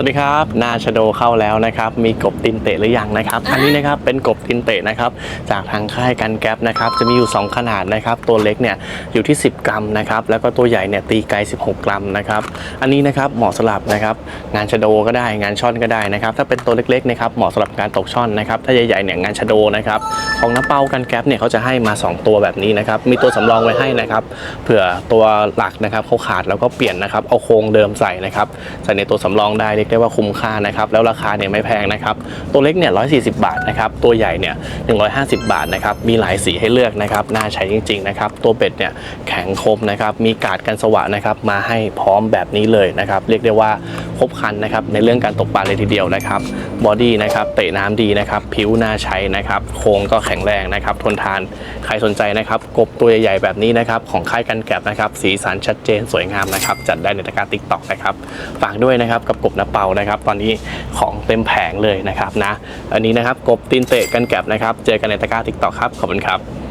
วัสดีครับ นาชโดเข้าแล้วนะครับ มีกบตินเตะหรือยังนะครับ อันนี้นะครับเป็นกบตินเตะนะครับ จากทางค่ายกันแก๊ปนะครับ จะมีอยู่ 2 ขนาดนะครับ ตัวเล็กเนี่ยอยู่ที่ 10 กรัมนะครับ แล้วก็ตัวใหญ่เนี่ยตีไกล 16 กรัมนะครับ อันนี้นะครับเหมาะสำหรับนะครับงานชโดก็ได้งานช่อนก็ได้นะครับ ถ้าเป็นตัวเล็กๆนะครับเหมาะสำหรับการตกช่อนนะครับ ถ้าใหญ่ๆเนี่ยงานชโดนะครับ ของน้ำเปากันแก๊ปเนี่ยเขาจะให้มา 2 ตัวแบบนี้นะครับ มีตัวสำรองไว้ให้นะครับ เผื่อตัวหลักนะครับเขาขาดแล้วก็เปลี่ยนนะครับ เอาโครงเดิมใส่นะครับ ใส่ในตัวสำรองได้ได้ว่าคุ้มค่านะครับแล้วราคาเนี่ยไม่แพงนะครับตัวเล็กเนี่ย140บาทนะครับตัวใหญ่เนี่ย150บาทนะครับมีหลายสีให้เลือกนะครับน่าใช้จริงๆนะครับตัวเป็ดเนี่ยแข็งคมนะครับมีกาดกันสวะนะครับมาให้พร้อมแบบนี้เลยนะครับเรียกได้ว่าครบครันนะครับในเรื่องการตกปลาเลยทีเดียวนะครับบอดี้นะครับเตะน้ำดีนะครับผิวน่าใช้นะครับโครงก็แข็งแรงนะครับทนทานใครสนใจนะครับกบตัวใหญ่ๆแบบนี้นะครับของค่ายกันแกบนะครับสีสันชัดเจนสวยงามนะครับจัดได้ในตะกร้าติ๊กต็อกนะครับฝากด้วยนะครับกับกบน้าเปานะครับ ตอนนี้ของเต็มแผงเลยนะครับนะ อันนี้นะครับกบตีนเตะกันแกบนะครับ เจอกันในตะกร้าติ๊กต็อกครับ ขอบคุณครับ